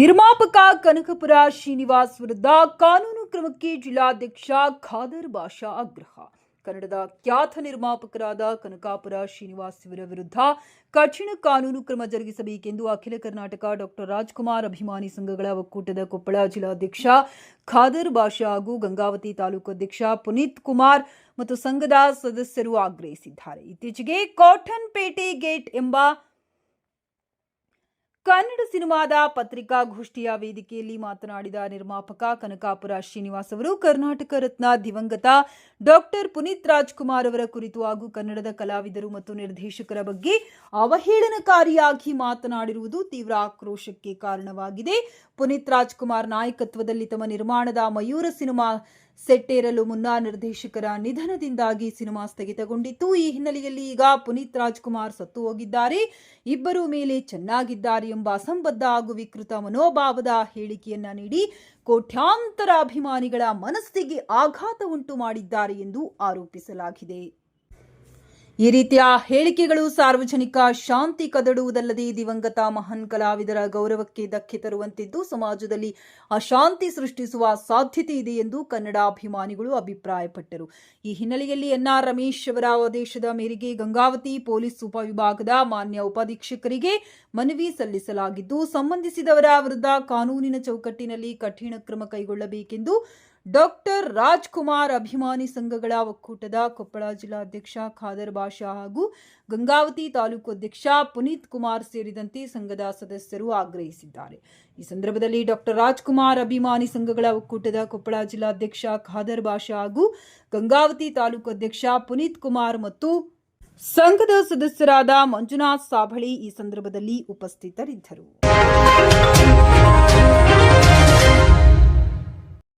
ನಿರ್ಮಾಪಕ ಕನಕಪುರ ಶ್ರೀನಿವಾಸ್ ವಿರುದ್ಧ ಕಾನೂನು ಕ್ರಮಕ್ಕೆ ಜಿಲ್ಲಾಧ್ಯಕ್ಷ ಖಾದರ್ ಬಾಷಾ ಆಗ್ರಹ. ಕನ್ನಡದ ಖ್ಯಾತ ನಿರ್ಮಾಪಕರಾದ ಕನಕಾಪುರ ಶ್ರೀನಿವಾಸ್ ಇವರ ವಿರುದ್ಧ ಕಠಿಣ ಕಾನೂನು ಕ್ರಮ ಜರುಗಿಸಬೇಕೆಂದು ಅಖಿಲ ಕರ್ನಾಟಕ ಡಾಕ್ಟರ್ ರಾಜ್ಕುಮಾರ್ ಅಭಿಮಾನಿ ಸಂಘಗಳ ಒಕ್ಕೂಟದ ಕೊಪ್ಪಳ ಜಿಲ್ಲಾಧ್ಯಕ್ಷ ಖಾದರ್ ಬಾಷಾ ಹಾಗೂ ಗಂಗಾವತಿ ತಾಲೂಕು ಅಧ್ಯಕ್ಷ ಪುನೀತ್ ಕುಮಾರ್ ಮತ್ತು ಸಂಘದ ಸದಸ್ಯರು ಆಗ್ರಹಿಸಿದ್ದಾರೆ. ಇತ್ತೀಚೆಗೆ ಕಾಟನ್ ಪೇಟೆ ಗೇಟ್ ಎಂಬ ಕನ್ನಡ ಸಿನಿಮಾದ ಪತ್ರಿಕಾಗೋಷ್ಠಿಯ ವೇದಿಕೆಯಲ್ಲಿ ಮಾತನಾಡಿದ ನಿರ್ಮಾಪಕ ಕನಕಾಪುರ ಶ್ರೀನಿವಾಸ್ ಅವರು, ಕರ್ನಾಟಕ ರತ್ನ ದಿವಂಗತ ಡಾಕ್ಟರ್ ಪುನೀತ್ ರಾಜ್ಕುಮಾರ್ ಅವರ ಕುರಿತು ಹಾಗೂ ಕನ್ನಡದ ಕಲಾವಿದರು ಮತ್ತು ನಿರ್ದೇಶಕರ ಬಗ್ಗೆ ಅವಹೇಳನಕಾರಿಯಾಗಿ ಮಾತನಾಡಿರುವುದು ತೀವ್ರ ಆಕ್ರೋಶಕ್ಕೆ ಕಾರಣವಾಗಿದೆ. ಪುನೀತ್ ರಾಜ್ಕುಮಾರ್ ನಾಯಕತ್ವದಲ್ಲಿ ತಮ್ಮ ನಿರ್ಮಾಣದ ಮಯೂರ ಸಿನಿಮಾ ಸೆಟ್ಟೇರಲು ಮುನ್ನ ನಿರ್ದೇಶಕರ ನಿಧನದಿಂದಾಗಿ ಸಿನಿಮಾ ಸ್ಥಗಿತಗೊಂಡಿತ್ತು. ಈ ಹಿನ್ನೆಲೆಯಲ್ಲಿ ಈಗ ಪುನೀತ್ ರಾಜ್ಕುಮಾರ್ ಸತ್ತು ಹೋಗಿದ್ದಾರೆ. ಇಬ್ಬರು ಮೇಲೆ ಚೆನ್ನಾಗಿದ್ದಾರೆ ಎಂಬ ಅಸಂಬದ್ಧ ಹಾಗೂ ವಿಕೃತ ಮನೋಭಾವದ ಹೇಳಿಕೆಯನ್ನ ನೀಡಿ ಕೋಟ್ಯಾಂತರ ಅಭಿಮಾನಿಗಳ ಮನಸ್ಸಿಗೆ ಆಘಾತ ಉಂಟು ಮಾಡಿದ್ದಾರೆ ಎಂದು ಆರೋಪಿಸಲಾಗಿದೆ. ಈ ರೀತಿಯ ಹೇಳಿಕೆಗಳು ಸಾರ್ವಜನಿಕ ಶಾಂತಿ ಕದಡುವುದಲ್ಲದೆ ದಿವಂಗತ ಮಹಾನ್ ಕಲಾವಿದರ ಗೌರವಕ್ಕೆ ಧಕ್ಕೆ ತರುವಂತಿದ್ದು ಸಮಾಜದಲ್ಲಿ ಅಶಾಂತಿ ಸೃಷ್ಟಿಸುವ ಸಾಧ್ಯತೆ ಇದೆ ಎಂದು ಕನ್ನಡ ಅಭಿಮಾನಿಗಳು ಅಭಿಪ್ರಾಯಪಟ್ಟರು. ಈ ಹಿನ್ನೆಲೆಯಲ್ಲಿ ಎನ್ಆರ್ ರಮೇಶ್ ಅವರ ಆದೇಶದ ಮೇರೆಗೆ ಗಂಗಾವತಿ ಪೊಲೀಸ್ ಉಪವಿಭಾಗದ ಮಾನ್ಯ ಉಪಾಧೀಕ್ಷಕರಿಗೆ ಮನವಿ ಸಲ್ಲಿಸಲಾಗಿದ್ದು, ಸಂಬಂಧಿಸಿದವರ ವಿರುದ್ಧ ಕಾನೂನಿನ ಚೌಕಟ್ಟಿನಲ್ಲಿ ಕಠಿಣ ಕ್ರಮ ಕೈಗೊಳ್ಳಬೇಕೆಂದು ಡಾಕ್ಟರ್ ರಾಜ್ಕುಮಾರ್ ಅಭಿಮಾನಿ ಸಂಘಗಳ ಒಕ್ಕೂಟದ ಕೊಪ್ಪಳ ಜಿಲ್ಲಾಧ್ಯಕ್ಷ ಖಾದರ್ ಬಾಷಾ ಹಾಗೂ ಗಂಗಾವತಿ ತಾಲೂಕು ಅಧ್ಯಕ್ಷ ಪುನೀತ್ ಕುಮಾರ್ ಸೇರಿದಂತೆ ಸಂಘದ ಸದಸ್ಯರು ಆಗ್ರಹಿಸಿದ್ದಾರೆ. ಈ ಸಂದರ್ಭದಲ್ಲಿ ಡಾಕ್ಟರ್ ರಾಜ್ಕುಮಾರ್ ಅಭಿಮಾನಿ ಸಂಘಗಳ ಒಕ್ಕೂಟದ ಕೊಪ್ಪಳ ಜಿಲ್ಲಾಧ್ಯಕ್ಷ ಖಾದರ್ ಬಾಷಾ ಹಾಗೂ ಗಂಗಾವತಿ ತಾಲೂಕು ಅಧ್ಯಕ್ಷ ಪುನೀತ್ ಕುಮಾರ್ ಮತ್ತು ಸಂಘದ ಸದಸ್ಯರಾದ ಮಂಜುನಾಥ್ ಸಾಬಳಿ ಈ ಸಂದರ್ಭದಲ್ಲಿ ಉಪಸ್ಥಿತರಿದ್ದರು.